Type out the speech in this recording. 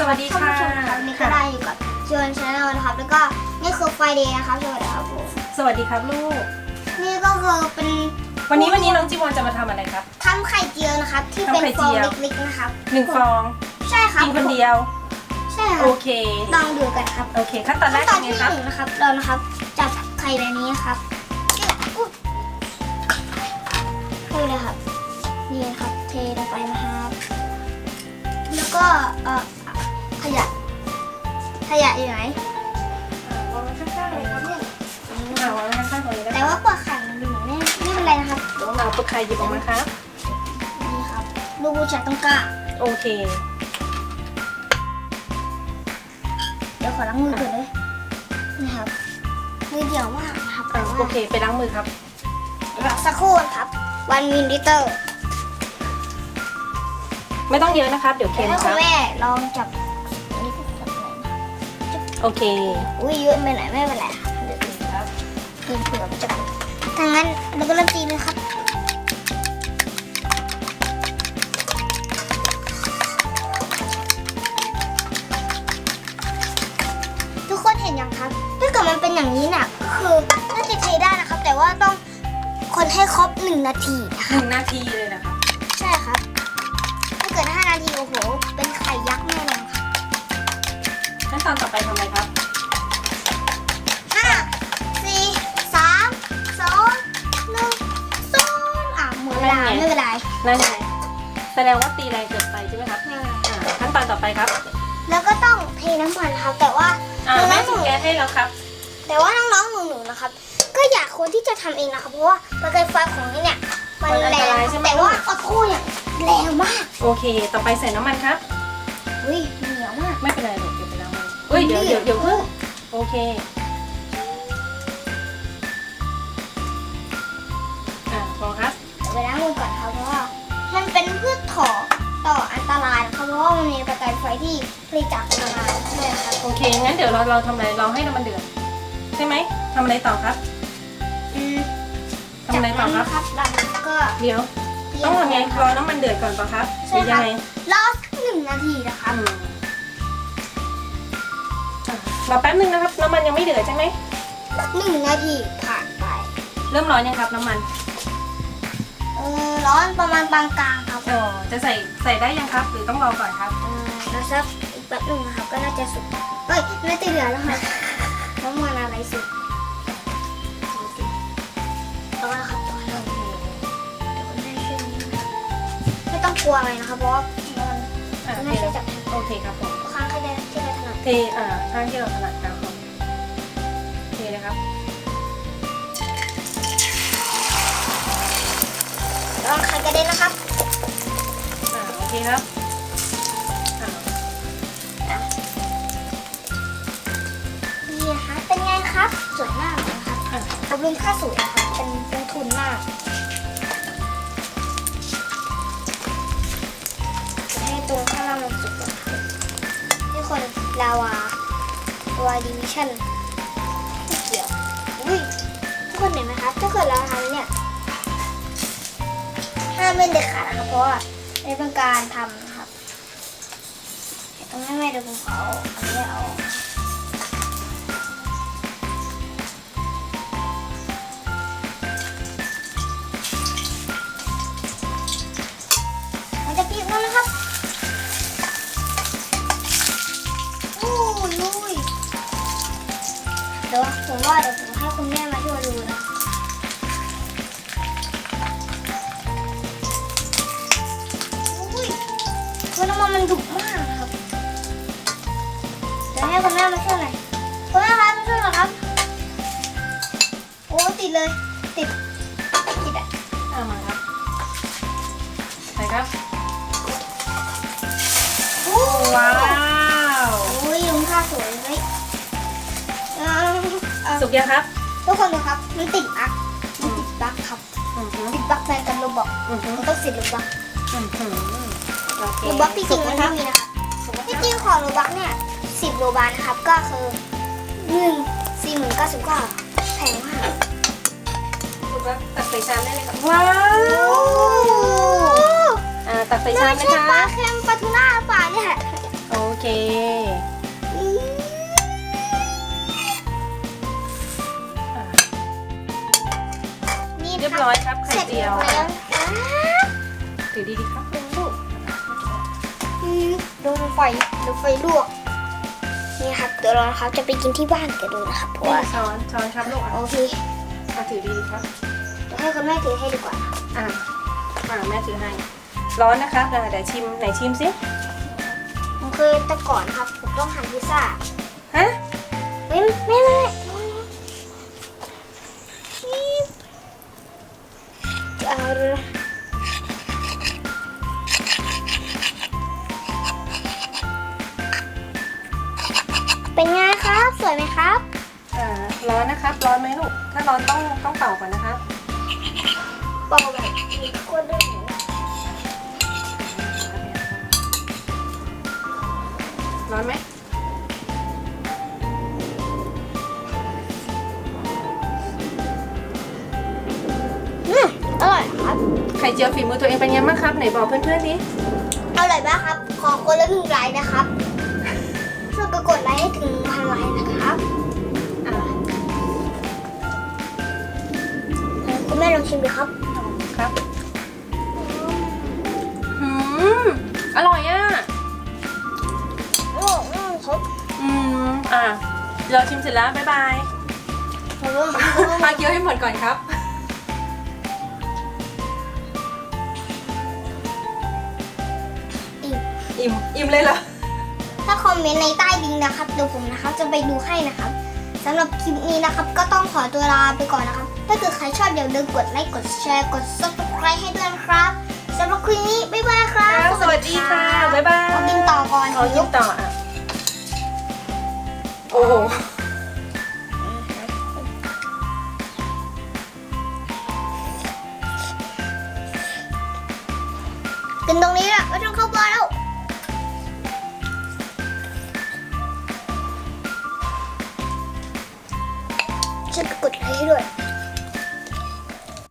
สวัสดีค่ะ ท่านผู้ชมนะครับนี่ก็ได้อยู่กับชวนชาแนลนะครับ แล้วก็นี่คือไฟเดย์นะครับสวัสดีครับผมสวัสดีครับลูก นี่ก็คือเป็นวันนี้วันนี้น้องจีวอนจะมาทำอะไรครับ ทำไข่เจียวนะครับ ที่เป็นทำไข่ฟเจีองยว เล็กๆนะครับหนึ่งฟอง ใช่ครับกินคนเดียว ใช่ครัโอบเค ลองดูกันครับโอเค ขั้นตอนแรขั้นกตอเป็นนไงที่ครับหนึ่งนะครับเรานะครับจับไข่ในนี้ครับอุ๊ยเทเลยครับนี่นะครับเทลงไปนะครับแล้วก็เอ่อ ขยะ ขยะอยู่ไหนวางไว้ข้างๆเลยครับเนี่ยอ่าวางไว้ข้างๆตรงนี้นะแต่ว่าเปลือกไข่มันเป็นอย่างนี้ไม่เป็นไรนะครับเดี๋ยวเอาปึกไข่หยิบออกมาครับ นี่ครับลูกผู้ชายต้องกล้าโอเค เดี๋ยวขอล้างมือก่อนเลยนะครับมือเดียวมากนะครับอ่าโอเค ไปล้างมือครับ รอสักครู่นะครับ วันมิลลิเตอร์ไม่ต้องเยอะนะครับ เดี๋ยวเดี๋เค็ยวมให้คคุรัณบ แม่ลองจับ โอเค อุ้ยเยอะไปไหนอยไม่เป็นไรครับเดี๋ยวครับเผื่อเผื่อมันจะถ้างั้นเราก็เริ่มตีเลยครับทุกคนเห็นยังครับถ้าเกิดมันเป็นอย่างนี้น่ะก็คือน่าจะเทได้นะครับ แต่ว่าต้องคนให้ครบหนึ่งนาทีนะหคะนึ่งนาทีเลยนะครับใช่ครับ ถ้าเกิดห้านาทีโอ้โหเป็น นตอนต่อไปทำอะไรครับ ห้าสี่สามสองหนึ่งศูนย์อะหมดเวลาไม่เป็นไรนั่นไงแสดงว่าตีแรงเกินไปใช่ไหมครับอ่าขั้นตอนต่อไปครับแล้วก็ต้องเทน้ำมันครับแต่ว่า อ่าน้แม่องจุดแก๊สให้แล้วครับๆแต่ว่าน้องๆหนูๆนะครับ ก็อยากควรที่จะทำเองนะครับ เพราะว่าประกายไฟของนี่เนี่ยมันมันอันแรตรางยใช่ไหม แต่ว่าออโต้เนี่ยแรงมากโอเค ต่อไปใส่น้ำมันครับ อุ้ยเหนียวมาก ไม่เป็นไรหรอก เดี๋ยวไปล้างมันเฮ้ยเดี๋ยวเดี๋ยวเดี๋ยวเพิ่งโอเคอ่าพอครับเดี๋ยวไปล้างมือก่อนครับเพราะว่ามันเป็นพืชถอต่ออันตรายนะครับเพราะว่ามันมีประกายไฟที่ผลิตจากพลังงานใช่ไหมครับโอเคงั้นเดี๋ยวเราเราทำอะไรเราให้น้ำมันเดือดใช่ไหมทำอะไรต่อครับอืมทำอะไรต่อครับ จากนั้นครับแล้วก็เดี๋ยว ต้องทำไงรอน้ำมันเดือดก่อนป่ะครับหใช่รือคยัรังบไงรอสักหนึ่งนาทีนะครับอืมอะ รอแป๊บนึงนะครับ น้ำมันยังไม่เดือดใช่ไหมหนึ่งนาทีผ่านไป เริ่มร้อนยังครับน้ำมันเออร้อนประมาณปานกลางครับอ๋อจะใส่ใส่ได้ยังครับ หรือต้องรอก่อนครับเออแล้วสักอีกแป๊บหนึงนะครับก็น่าจะสุกเอ้ยน่าจะเหลือแล้วครับน้ำมันอะไรสุกต้องแล้วครับต้องแล้วเดี๋ยวคุณแม่ช่วยนิดนึงไม่ต้องกลัวอะไรนะครับเพราะว่ามันอะคุณเทแม่ช่วยแล้วจับโอเคครับผม เทอ่าข้างที่เราถนัดครับผมเทนะครับลองไข่กระเด็นนะครับอ่าโอเคครับอ่านี่นะคะเป็นไงครับ สวยมากเลยนะครับอะขอบคุณค่าสวยนะครับเป็นเป็นทุนมาก คนลาวาลาวาดิวิชั่นไม่เกี่ยวอุ้ยทุกคนเห็นไหมครับถ้าเกิดเราทำเนี่ยห้ามเล่นเด็ดขาดนะครับเพราะว่าเป็นการทำนะครับตรงนี้ไม่เดี๋ยวผมขอเอาอันนี้เอา ผมว่าเดี๋ยวผมให้คุณแม่มาช่วยดูนะอุ้ยคือน้ำมันมันดุมากครับ เดี๋ยวให้คุณแม่มาช่วยหน่อยคุณแม่ครับมาช่วยหน่อยครับ โอ้ติดเลย ติด ติดอะอ่ามาครับใส่ครับ สุกยังครับ ทุกคนดูครับ มันติดบั๊กมันติดบั๊กครับอือหือติดบั๊กในกันโรบอกอือหือมันต้องสิดโรบั๊กอือหือโอเคโรบั๊กที่จริงมันสุไม่กไหมีนะครับสุกไหมที่ครับจริงของโรบั๊กเนี่ยสิบโรบาทนะครับ ก็คือหนึ่งสี่หมื่นเก้าสิบเก้าแพงมากสุกแล้วตักใส่ชามได้เลยครับ ว้าวอ่าตักใส่น่าชามไหมเชื่อคะปลาเค็มปลาทูน่าปลาเนี่ยโอเค ร้อยครับไข่เสร็จเจียวแล้วครับถือดีๆครับดูลูกอืมดูไฟดูไฟลวกนี่ครับเดี๋ยวเรานะครับจะไปกินที่บ้านกันดูนะครับเพราะนี่ว่าช้อนช้อนครับลูกอะโอเคอะถือดีๆครับเดี๋ยวให้คุณแม่ถือให้ดีกว่าอะอะแม่ถือให้ ร้อนนะครับเดี๋ยวเดี๋ยวชิมไหนชิมสิผมเคยแต่ก่อนครับผมต้องหั่นพิซซ่าฮะ เป็นไงครับ สวยไหมครับ อ่าร้อนนะครับ ร้อนไหมลูก ถ้าร้อนต้องต้องเป่าก่อนนะครับบอกแบบมีคนด้วยหนูร้อนไหมอืมอร่อยครับ ไข่เจียวฝีมือตัวเองเป็นยังไงบ้างครับ ไหนบอกเพื่อนๆดิอร่อยมากครับ ขอคนละหนึ่งไลค์นะครับ ช่วยไปกดไลค์ให้ถึงพันไลค์นะครับอ่าคุณแม่ลองชิมดูครับ ครับอืมอร่อยอะโอ้อืมครับอืมอะเราชิมเสร็จแล้ว บ๊ายบายผมว่ามาเคี้ยวให้หมดก่อนครับอิ่ม อิ่มอิ่มเลยเหรอ ถ้าคอมเมนต์ในใต้ลิงก์นะครับเดี๋ยวผมนะครับจะไปดูให้นะครับสำหรับคลิปนี้นะครับก็ต้องขอตัวลาไปก่อนนะครับ ถ้าเกิดใครชอบอย่าลืมกดไลค์กดแชร์กด subscribe ให้ด้วยนะครับสำหรับคลิปนี้บ๊ายบายครับ สวัสดีค่ะบ๊ายบายเอากินต่อก่อนเอากินต่ออะโอ้โหกินตรงนี้แหละไม่ต้องเข้าบ้านแล้ว